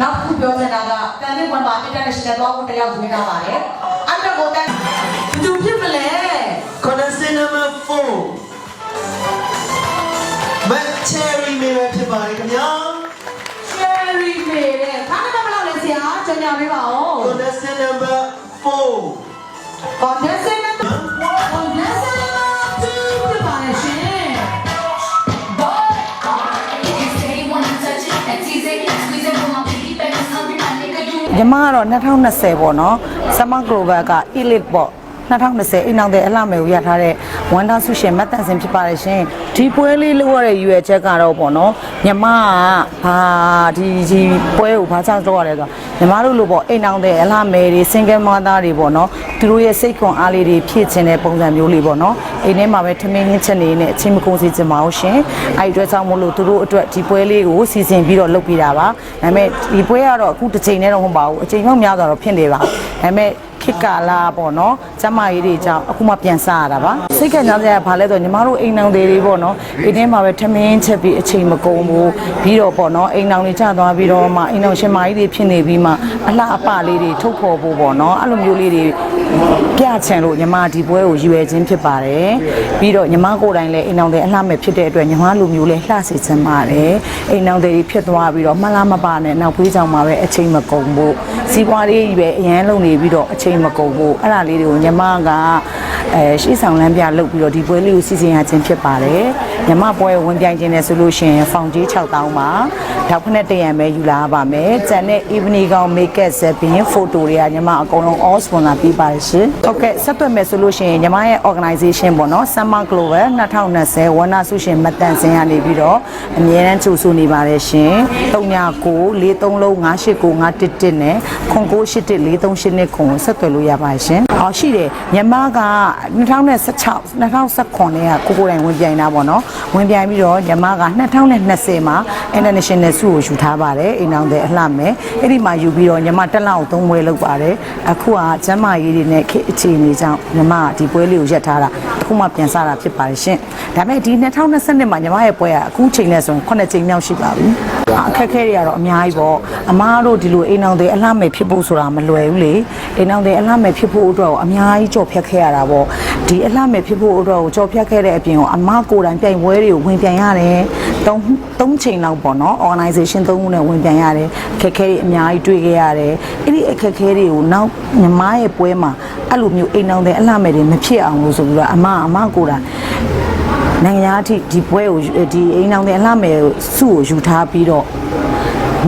နောက်တစ်ခုပြောချင်တာကတန်လေးဝင်မှာ international သွားဖို့တယောက်ဝင်လာပါတယ်အဲ့တော့ကိုတန်သူဖြစ်မလဲ Contestant number 4မက်ချယ်ရီမေပဲဖြစ်ပါတယ်ခင်ဗျာ cherry မေတဲ့ခါနမမလောက်လေဆရာကြောင်ညာပေးပါဦး Contestant number 4 contestant ညီမကတော့2020ပေါ့နော် Summer Global က Elite ပေါ့2020အိမ်အောင်တဲ့အလှမယ်ကိုရထားတဲ့ဝန်တာဆုရှင်မတ်တန်စင်ဖြစ်ပါတယ်ရှင်ဒီပွဲလေးလုပ်ရတဲ့ရွယ်ချက်ကတော့ပေါ့နော်ညီမကဘာဒီဒီပွဲကိုဘာကြောင့်လုပ်ရလဲဆိုတော့ ညီမတို့လိုပေါ့အိမ်အောင်တဲ့အလှမယ်တွေ single mother တွေပေါ့နော်သူတို့ရဲ့စိတ်ခွန်အားလေးတွေဖြည့်ခြင်းတဲ့ပုံစံမျိုးလေးပေါ့နော်အိမ်ထဲမှာပဲထမင်းချင်းချက်နေနဲ့အချင်းမကုန်စီချင်ပါဘူးရှင်အဲ့ဒီအတွက်ကြောင့်မို့လို့သူတို့အတွက်ဒီပွဲလေးကိုစီစဉ်ပြီးတော့လုပ်ပြတာပါဒါပေမဲ့ဒီပွဲကတော့အခုတစ်ချိန်နဲ့တော့မဟုတ်ပါဘူးအချိန်မှများစွာတော့ဖြစ်နေပါဒါပေမဲ့ခေတ်ကာလပေါ့နော်ကျမကြီးတွေကြောင့်အခုမှပြန်စားရတာပါစိတ်ကညာစရာဘာလဲဆိုတော့ညီမတို့အိမ်နောင်တွေတွေပေါ့နော်အိမ်ထဲမှာပဲထမင်းချက်ပြီးအချိန်မကုန်ဘူးပြီးတော့ပေါ့နော်အိမ်နောင်တွေကျသွားပြီးတော့မှအိမ်နောင်ရှင်မကြီးတွေဖြစ်နေပြီးမှအလှအပလေးတွေထုတ်ဖော်ဖို့ပေါ့နော်အဲ့လိုမျိုးလေးတွေပြချင်လို့ညီမဒီပွဲကိုရည်ရွယ်ခြင်းဖြစ်ပါတယ်ပြီးတော့ညီမကိုယ်တိုင်လည်းအိမ်နောင်တွေအလှမဲ့ဖြစ်တဲ့အတွက်ညီမလူမျိုးလည်းလှစေချင်ပါတယ်အိမ်နောင်တွေဖြစ်သွားပြီးတော့မှလားမပါနဲ့နောက်ဖေးကြောင်မှာပဲအချိန်မကုန်ဘူးစီးပွားရေးကြီးပဲအရန်လုံနေပြီးတော့အချိန်မကုန်ဘူးအဲ့ဒါလေးတွေကိုညီမက အဲရှေ့ဆောင်လမ်းပြလုပ်ပြီးတော့ဒီပွဲလေးကိုစီစဉ်ရခြင်းဖြစ်ပါတယ်ညီမပွဲဝင်ပြိုင်ခြင်းနဲ့ဆိုလို့ရှိရင်ဖောင်ကြီး6000ပါထောက်ဖက်နဲ့တရံပဲယူလာရပါမယ်ကျန်တဲ့ evening ကောင် make up ဆက်ပြီးဖိုတိုတွေကညီမအကုန်လုံး all sponsor ပေးပါတယ်ရှင်ဟုတ်ကဲ့ဆက်သွယ်မယ်ဆိုလို့ရှိရင်ညီမရဲ့ organization ပေါ့နော် Summer Global 2020ဝန္နာဆုရှင်မတန်စင်ကနေပြီးတော့အမြဲတမ်းကြိုဆိုနေပါတယ်ရှင်39 43လုံး989 511နဲ့0988 438ကိုဆက်သွယ်လို့ရပါတယ်ရှင် ဟောရှိတယ်ညီမက2016 2019နဲ့ကကိုကိုယ်တိုင်ဝင်ပြိုင်တာပေါ့နော်ဝင်ပြိုင်ပြီးတော့ညီမက2020မှာ international ဆုကိုယူထားပါတယ်အိမ်အောင်တဲ့အလှမယ်အဲ့ဒီမှာယူပြီးတော့ညီမတက်လောက်သုံးပွဲလုပ်ပါတယ်အခုကကျမ်းမာရေးတွေနဲ့ခေတ်အခြေအနေကြောင့်ညီမကဒီပွဲလေးကိုရက်ထားတာအ ခုမှပြန်စားတာဖြစ်ပါတယ်ရှင်ဒါပေမဲ့ဒီ2020မှာညီမရဲ့ပွဲကအခုချိန်နဲ့ဆိုရင်9ချိန်မြောက်ရှိပါပြီအခက်အခဲတွေကတော့အများကြီးပေါ့အမားတို့ဒီလိုအိမ်အောင်တဲ့အလှမယ်ဖြစ်ဖို့ဆိုတာမလွယ်ဘူးလေအိမ်အောင်တဲ့အလှမယ်ဖြစ်ဖို့အတွက်ကိုအများကြီးကြော်ဖြတ်ခဲ့ရတာပေါ့ဒီအလှမယ်ဖြစ်ဖို့အတွက်ကိုကြော်ဖြတ်ခဲ့တဲ့အပြင်ကိုအမားကိုယ်တိုင်ပြိုင်ပွဲတွေကိုဝင်ပြိုင်ရတယ်၃၃ချိန်လောက်ပေါ့နော် organization ၃ခုနဲ့ဝင်ပြိုင်ရတယ်အခက်အခဲတွေအများကြီးတွေ့ခဲ့ရတယ်အဲ့ဒီအခက်အခဲတွေကိုနောက်ညီမရဲ့ပွဲမှာအဲ့လိုမျိုးအိမ်အောင်တဲ့အလှမယ်တွေမဖြစ်အောင်လို့ဆိုပြီးတော့အမအမကိုယ်တိုင်နိုင်ငံသားအထိဒီပွဲကိုဒီအိမ်အောင်တဲ့အလှမယ်စုကိုယူထားပြီးတော့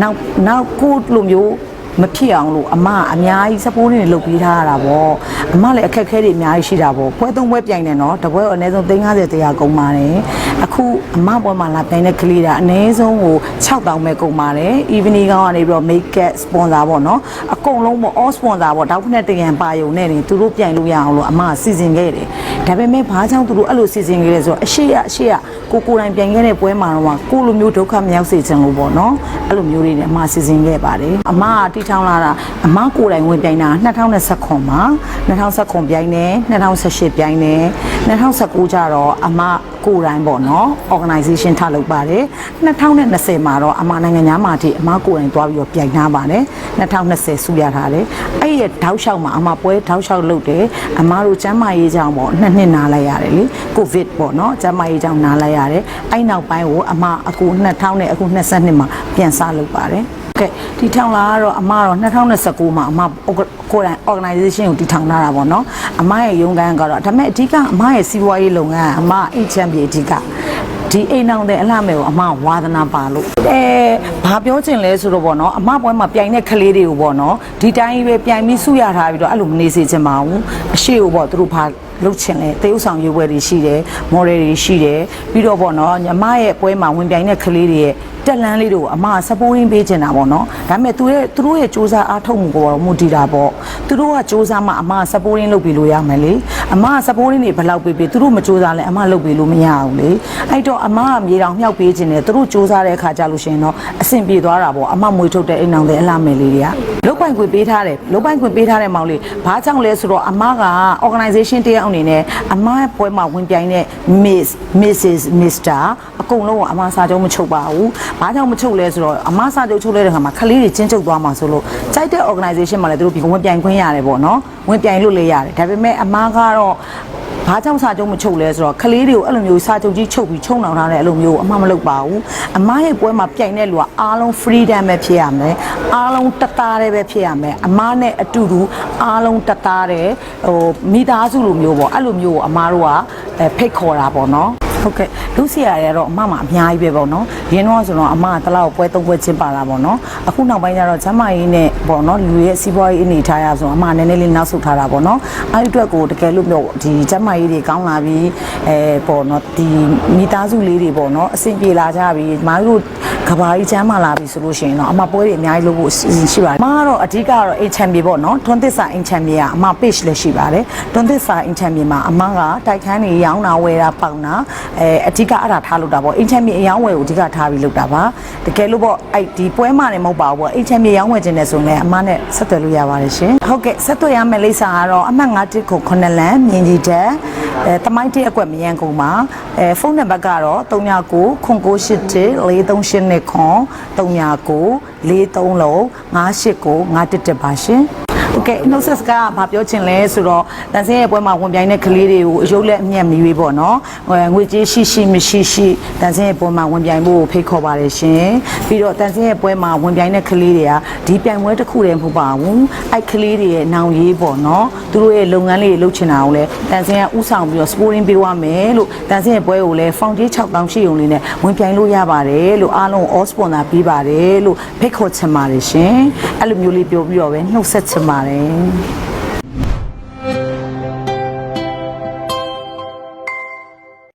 နောက်နောက်ကိုလိုမျိုးမဖြစ်အောင်လို့အမအများကြီးစပိုးနေလုပ်ပြီးထားရတာပေါ့အမလည်းအခက်အခဲတွေအများကြီးရှိတာပေါ့ပွဲသုံးပွဲပြိုင်တယ်နော်တပွဲအနည်းဆုံး350တရားကုန်ပါတယ်အခုအမပွဲမှာလာပြိုင်တဲ့ကလေးတာအနည်းဆုံးကို6000ပဲကုန်ပါတယ် evening ကောင်ကနေပြီးတော့ make up sponsor ပေါ့နော်အကုန်လုံးပေါ့ all sponsor ပေါ့တောက်ဖက်နဲ့တရံပါယုံနဲ့နေသူတို့ပြိုင်လို့ရအောင်လို့အမစီစဉ်ခဲ့တယ်ဒါပေမဲ့ဘာကြောင့်သူတို့အဲ့လိုစီစဉ်ခဲ့လဲဆိုတော့အရှိရအရှိရကိုကိုယ်တိုင်ပြိုင်ခဲ့တဲ့ပွဲမှာတော့ကိုလိုမျိုးဒုက္ခမရောက်စေချင်လို့ပေါ့နော်အဲ့လိုမျိုးလေးနဲ့အမစီစဉ်ခဲ့ပါတယ်အမကတီထောင်လာတာအမကိုယ်တိုင်ဝင်ပြိုင်တာ2019မှာ2019ပြိုင်တယ်2018ပြိုင်တယ် 2019ကျတော့အမကိုယ်တိုင်ပေါ့နော် organization ထားလုပ်ပါတယ်2020မှာတော့အမနိုင်ငံသားမှာအထိအမကိုယ်တိုင်သွားပြီးတော့ပြိုင်ထားပါတယ်2020ဆုရထားတယ်အဲ့ဒီရဲ့တောက်လျှောက်မှာအမပွဲတောက်လျှောက်လုပ်တယ်အမတို့ကျမ်းမာရေးကြောင့်ပေါ့နှစ်နှစ်နားလိုက်ရတယ်လေကိုဗစ်ပေါ့နော်ကျမ်းမာရေးကြောင့်နားလိုက်ရတယ်အဲ့နောက်ပိုင်းကိုအမအခု2000နဲ့အခု22မှာပြန်စားလုပ်ပါတယ်ကဲဒီထောင်လာကတော့အမတော့2029မှာအမကိုယ်တိုင် organization ကိုတည်ထောင်လာတာပေါ့နော်အမရဲ့ရုံးခန်းကတော့ဒါပေမဲ့အဓိကအမရဲ့စီးပွားရေးလုပ်ငန်းကအမအိတ်ချမ်းပြေအဓိကဒီအိမ်အောင်တဲ့အလှမယ်ကိုအမဝါသနာပါလို့အဲဘာပြောချင်လဲဆိုတော့ပေါ့နော်အမပွဲမှာပြိုင်တဲ့ကလေးတွေကိုပေါ့နော်ဒီတိုင်းကြီးပဲပြိုင်ပြီးစုရထားပြီးတော့အဲ့လိုမနေစေချင်ပါဘူးအရှိကိုပေါ့သူတို့ဘာ လုပ်ချင်လဲတေးဥဆောင်ရွေးပွဲတွေရှိတယ်မော်ဒယ်တွေရှိတယ်ပြီးတော့ပေါ့နော်ညီမရဲ့ပွဲမှာဝင်ပြိုင်တဲ့ကလေးတွေရဲ့တက်လန်းလေးတွေကိုအမစပိုးရင်းပေးချင်တာပေါ့နော်ဒါပေမဲ့သူရဲ့သူတို့ရဲ့စူးစမ်းအားထုတ်မှုကိုတော့မူတည်တာပေါ့သူတို့ကစူးစမ်းမှအမစပိုးရင်းလုပ်ပြီးလို့ရမယ်လေအမစပိုးရင်းတွေဘယ်လောက်ပေးပေးသူတို့မစူးစမ်းလဲအမလုပ်ပြီးလို့မရဘူးလေအဲ့တော့အမကမြေတောင်မြောက်ပေးချင်တယ်သူတို့စူးစမ်းတဲ့အခါကျလို့ရှိရင်တော့အဆင်ပြေသွားတာပေါ့အမမွေထုတ်တဲ့အိမ်အောင်တဲ့အလှမယ်လေးတွေကလုတ်ပိုင်ခွင့်ပေးထားတယ်လုတ်ပိုင်ခွင့်ပေးထားတဲ့မောင်လေးဘာကြောင့်လဲဆိုတော့အမက organization တယောက်အနေနဲ့အမရဲ့ပွဲမှာဝင်ပြိုင်တဲ့ Miss Mrs Mr အကုန်လုံးကိုအမစာချုပ်မချုပ်ပါဘူးဘာကြောင့်မချုပ်လဲဆိုတော့အမစာချုပ်ချုပ်လိုက်တဲ့ခါမှာခလေးတွေချင်းချုပ်သွားမှာဆိုလို့ကြိုက်တဲ့ organization မှာလည်းသူတို့ဒီဝင်ပြိုင်ခွင့်ရတယ်ပေါ့နော်ဝင်ပြိုင်လို့လည်းရတယ်ဒါပေမဲ့အမကတော့ ဘာကြောင့်စာချုပ်မချုပ်လဲဆိုတော့ကလေးတွေကိုအဲ့လိုမျိုးစာချုပ်ကြီးချုပ်ပြီးချုံနှောင်ထားတဲ့အဲ့လိုမျိုးအမှမလုပ်ပါဘူးအမရဲ့ပွဲမှာပြိုင်တဲ့လူကအားလုံး freedom ပဲဖြစ်ရမယ်အားလုံးတသားတည်းပဲဖြစ်ရမယ်အမနဲ့အတူတူအားလုံးတသားတည်းဟိုမိသားစုလိုမျိုးပေါ့အဲ့လိုမျိုးကိုအမတို့ကအဲဖိတ်ခေါ်တာပေါ့နော် ဟုတ်ကဲ့လူစီရတွေကတော့အမမှာအများကြီးပဲပေါ့နော်ရင်းတော့ဆိုတော့အမကတလောက်ပွဲသုံးပွဲချင်းပါတာပေါ့နော်အခုနောက်ပိုင်းကျတော့ကျမကြီးနဲ့ပေါ့နော်လူရဲ့စီးပွားရေးအနေထားရဆိုတော့အမနည်းနည်းလေးနောက်ဆုတ်ထားတာပေါ့နော်အဲ့ဒီအတွက်ကိုတကယ်လို့မျိုးဒီကျမကြီးတွေကောင်းလာပြီးအဲပေါ့နော်ဒီမိသားစုလေးတွေပေါ့နော်အဆင်ပြေလာကြပြီမတို့ကဘာကြီးချမ်းမာလာပြီဆိုလို့ရှိရင်တော့အမပွဲတွေအများကြီးလုပ်ဖို့အစီအစဉ်ရှိပါတယ်အမကတော့အဓိကတော့အင်ချန်ပီပေါ့နော်ထွန်းသစ္စာအင်ချန်ပီကအမ page လည်းရှိပါတယ်ထွန်းသစ္စာအင်ချန်ပီမှာအမကတိုက်ခန်းတွေရောင်းတာဝယ်တာပေါင်တာအဲအဓိကအဲ့ဒါထားလုပ်တာပေါ့အင်ချန်ပီအယောင်းဝယ်ကိုအဓိကထားပြီးလုပ်တာပါတကယ်လို့ပေါ့အဲ့ဒီပွဲမှာလည်းမဟုတ်ပါဘူးပေါ့အင်ချန်ပီအယောင်းဝယ်ခြင်းနဲ့ဆိုရင်လည်းအမနဲ့ဆက်သွယ်လို့ရပါတယ်ရှင်ဟုတ်ကဲ့ဆက်သွယ်ရမယ့်လိပ်စာကတော့အမှတ်9တစ်ကို9လမ်းမြင်းကြီးတက်အဲတမိုင်းတစ်အကွက်မရန်ကုန်ပါအဲဖုန်းနံပါတ်ကတော့39 0981 438နဲ့ခွန်39 43လုံး989 911ပါရှင် โอเคနှုတ်ဆက်စကားကဘာပြောချင်လဲဆိုတော့တန်စင်းရဲ့ပွဲမှာဝင်ပြိုင်တဲ့ကလေးတွေကိုအယုတ်လက်အမျက်မီရွေးပေါ့နော်ဟိုငွေကြေးရှိရှိမရှိရှိတန်စင်းရဲ့ပွဲမှာဝင်ပြိုင်ဖို့ဖိတ်ခေါ်ပါတယ်ရှင်ပြီးတော့တန်စင်းရဲ့ပွဲမှာဝင်ပြိုင်တဲ့ကလေးတွေကဒီပြိုင်ပွဲတစ်ခုတည်းမဟုတ်ပါဘူးအဲ့ကလေးတွေရဲ့နောင်ရေးပေါ့နော်သူတို့ရဲ့လုပ်ငန်းလေးတွေလုပ်ချင်တာကိုလည်းတန်စင်းကဥဆောင်ပြီးတော့ sporting ပေးရမယ်လို့တန်စင်းရဲ့ပွဲကိုလည်း foundation 6000ရှိုံလေးနဲ့ဝင်ပြိုင်လို့ရပါတယ်လို့အားလုံး all sponsor ပေးပါတယ်လို့ဖိတ်ခေါ်ချင်ပါတယ်ရှင်အဲ့လိုမျိုးလေးပြောပြီးတော့ပဲနှုတ်ဆက်ချင် ပါတယ်